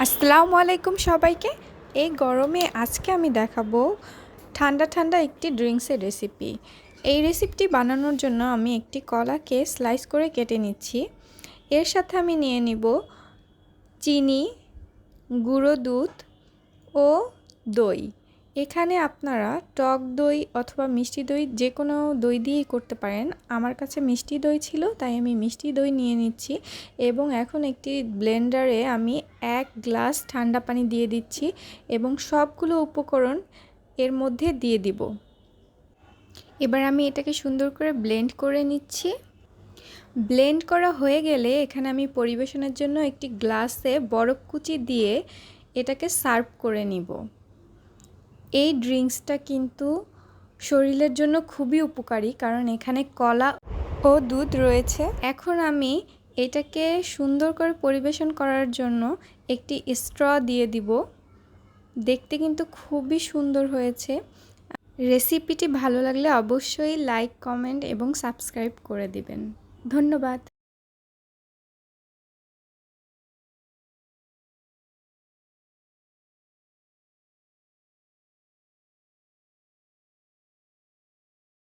আসসালামু আলাইকুম সবাইকে। এই গরমে আজকে আমি দেখাবো ঠান্ডা ঠান্ডা একটি ড্রিঙ্কসের রেসিপি। এই রেসিপিটি বানানোর জন্য আমি একটি কলাকে স্লাইস করে কেটে নিচ্ছি। এর সাথে আমি নিয়ে নিব চিনি, গুঁড়ো দুধ ও দই। এখানে আপনারা টক দই অথবা মিষ্টি দই যে কোনো দই দিয়েই করতে পারেন। আমার কাছে মিষ্টি দই ছিল, তাই আমি মিষ্টি দই নিয়ে নিচ্ছি এবং এখন একটি ব্লেন্ডারে আমি এক গ্লাস ঠান্ডা পানি দিয়ে দিচ্ছি এবং সবগুলো উপকরণ এর মধ্যে দিয়ে দিব। এবার আমি এটাকে সুন্দর করে ব্লেন্ড করে নিচ্ছি। ব্লেন্ড করা হয়ে গেলে এখানে আমি পরিবেশনের জন্য একটি গ্লাসে বরফ কুচি দিয়ে এটাকে সার্ভ করে নিব। এই ড্রিঙ্কসটা কিন্তু শরীরের জন্য খুবই উপকারী, কারণ এখানে কলা ও দুধ রয়েছে। এখন আমি এটাকে সুন্দর করে পরিবেশন করার জন্য একটি স্ট্র দিয়ে দিব। দেখতে কিন্তু খুবই সুন্দর হয়েছে। রেসিপিটি ভালো লাগলে অবশ্যই লাইক, কমেন্ট এবং সাবস্ক্রাইব করে দিবেন। ধন্যবাদ।